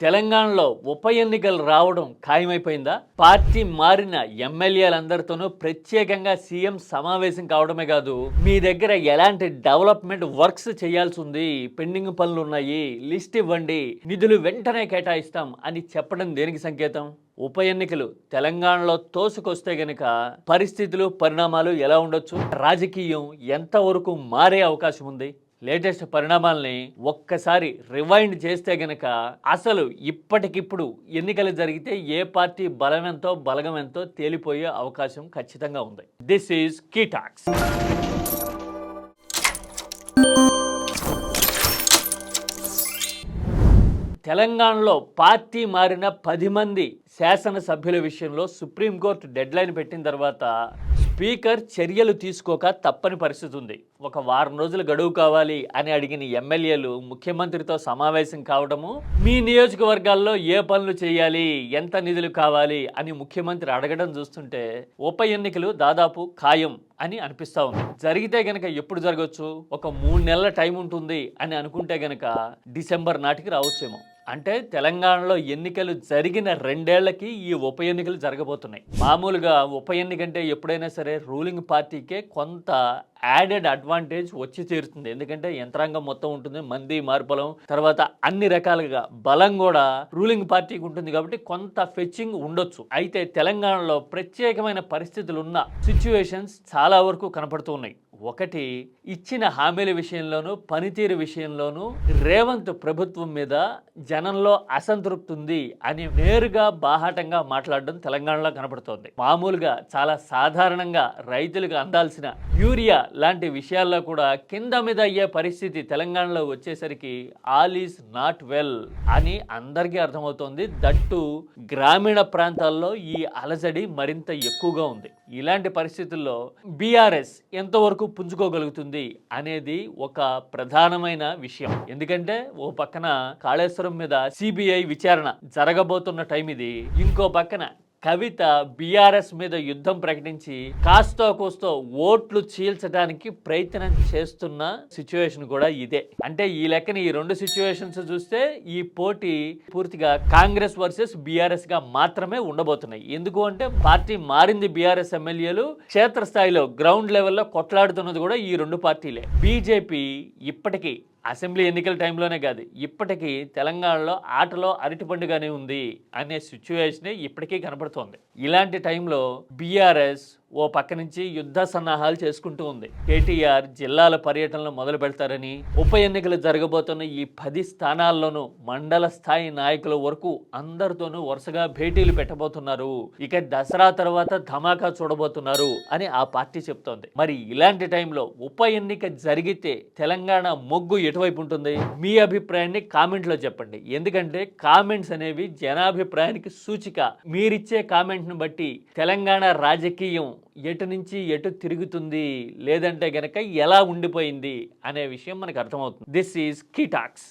తెలంగాణలో ఉప ఎన్నికలు రావడం ఖాయమైపోయిందా? పార్టీ మారిన ఎమ్మెల్యేలందరితోనూ ప్రత్యేకంగా సీఎం సమావేశం కావడమే కాదు మీ దగ్గర ఎలాంటి డెవలప్మెంట్ వర్క్స్ చేయాల్సి ఉంది పెండింగ్ పనులు ఉన్నాయి లిస్ట్ ఇవ్వండి నిధులు వెంటనే కేటాయిస్తాం అని చెప్పడం దేనికి సంకేతం? ఉప ఎన్నికలు తెలంగాణలో తోసుకొస్తే గనక పరిస్థితులు పరిణామాలు ఎలా ఉండొచ్చు? రాజకీయం ఎంతవరకు మారే అవకాశం ఉంది లేటెస్ట్ పరిణామాల్ని ఒక్కసారి రివైండ్ చేస్తే గనక అసలు ఇప్పటికిప్పుడు ఎన్నికలు జరిగితే ఏ పార్టీ బలమెంతో బలగమెంతో బలగం ఎంతో తేలిపోయే అవకాశం ఖచ్చితంగా ఉంది. దిస్ ఈజ్ కీటాక్స్ తెలంగాణలో పార్టీ మారిన పది మంది శాసనసభ్యుల విషయంలో సుప్రీంకోర్టు డెడ్లైన్ పెట్టిన తర్వాత స్పీకర్ చర్యలు తీసుకోక తప్పని పరిస్థితి ఉంది. ఒక వారం రోజులు గడువు కావాలి అని అడిగిన ఎమ్మెల్యేలు ముఖ్యమంత్రితో సమావేశం కావడము మీ నియోజకవర్గాల్లో ఏ పనులు చేయాలి ఎంత నిధులు కావాలి అని ముఖ్యమంత్రి అడగడం చూస్తుంటే ఉప ఎన్నికలు దాదాపు ఖాయం అని అనిపిస్తా ఉంది. జరిగితే గనక ఎప్పుడు జరగవచ్చు ఒక మూడు నెలల టైం ఉంటుంది అని అనుకుంటే గనక డిసెంబర్ నాటికి రావచ్చేమో. అంటే తెలంగాణలో ఎన్నికలు జరిగిన రెండేళ్ళకి ఈ ఉప ఎన్నికలు జరగబోతున్నాయి. మామూలుగా ఉప ఎన్నిక అంటే ఎప్పుడైనా సరే రూలింగ్ పార్టీకే కొంత యాడెడ్ అడ్వాంటేజ్ వచ్చి తీరుతుంది. ఎందుకంటే యంత్రాంగం మొత్తం ఉంటుంది మంది మార్పులం తర్వాత అన్ని రకాలుగా బలం కూడా రూలింగ్ పార్టీకి ఉంటుంది కాబట్టి కొంత ఫెచ్చింగ్ ఉండొచ్చు. అయితే తెలంగాణలో ప్రత్యేకమైన పరిస్థితులు ఉన్న సిచ్యువేషన్స్ చాలా వరకు కనపడుతూ ఉన్నాయి. ఒకటి ఇచ్చిన హామీల విషయంలోనూ పనితీరు విషయంలోనూ రేవంత్ ప్రభుత్వం మీద జనంలో అసంతృప్తి ఉంది అని నేరుగా బాహాటంగా మాట్లాడడం తెలంగాణలో కనపడుతోంది. మామూలుగా చాలా సాధారణంగా రైతులకు అందాల్సిన యూరియా లాంటి విషయాల్లో కూడా కింద మీద అయ్యే పరిస్థితి తెలంగాణలో వచ్చేసరికి ఆల్ ఈజ్ నాట్ వెల్ అని అందరికీ అర్థమవుతోంది. దట్టు గ్రామీణ ప్రాంతాల్లో ఈ అలజడి మరింత ఎక్కువగా ఉంది. ఇలాంటి పరిస్థితుల్లో బీఆర్ఎస్ ఎంతవరకు పుంజుకోగలుగుతుంది అనేది ఒక ప్రధానమైన విషయం. ఎందుకంటే ఓ పక్కన కాళేశ్వరం మీద సిబిఐ విచారణ జరగబోతున్న టైం ఇది. ఇంకో పక్కన కవిత బీఆర్ఎస్ మీద యుద్ధం ప్రకటించి కాస్తో కూస్తో ఓట్లు చీల్చడానికి ప్రయత్నం చేస్తున్న సిచ్యువేషన్ కూడా ఇదే. అంటే ఈ లెక్కన ఈ రెండు సిచ్యువేషన్స్ చూస్తే ఈ పోటీ పూర్తిగా కాంగ్రెస్ వర్సెస్ బీఆర్ఎస్గా మాత్రమే ఉండబోతున్నాయి. ఎందుకు అంటే పార్టీ మారింది బీఆర్ఎస్ ఎమ్మెల్యేలు క్షేత్రస్థాయిలో గ్రౌండ్ లెవెల్లో కొట్లాడుతున్నది కూడా ఈ రెండు పార్టీలే. బీజేపీ ఇప్పటికీ అసెంబ్లీ ఎన్నికల టైంలోనే కాదు ఇప్పటికీ తెలంగాణలో ఆటలో అరటిపండుగానే ఉంది అనే సిచ్యువేషనే ఇప్పటికీ కనబడుతోంది ఇలాంటి టైంలో బీఆర్ఎస్ ఓ పక్క నుంచి యుద్ధ సన్నాహాలు చేసుకుంటూ ఉంది. కేటీఆర్ జిల్లాల పర్యటనలు మొదలు పెడతారని ఉప ఎన్నికలు జరగబోతున్న ఈ పది స్థానాల్లోనూ మండల స్థాయి నాయకుల వరకు అందరితోనూ వరుసగా భేటీలు పెట్టబోతున్నారు. ఇక దసరా తర్వాత ధమాకా చూడబోతున్నారు అని ఆ పార్టీ చెప్తోంది. మరి ఇలాంటి టైంలో ఉప ఎన్నిక జరిగితే తెలంగాణ మొగ్గు ఎటువైపు ఉంటుంది? మీ అభిప్రాయాన్ని కామెంట్లో చెప్పండి. ఎందుకంటే కామెంట్స్ అనేవి జనాభిప్రాయానికి సూచిక. మీరిచ్చే కామెంట్ను బట్టి తెలంగాణ రాజకీయం ఎటు నుంచి ఎటు తిరుగుతుంది లేదంటే గనక ఎలా ఉండిపోయింది అనే విషయం మనకు అర్థమవుతుంది. This is కీటాక్స్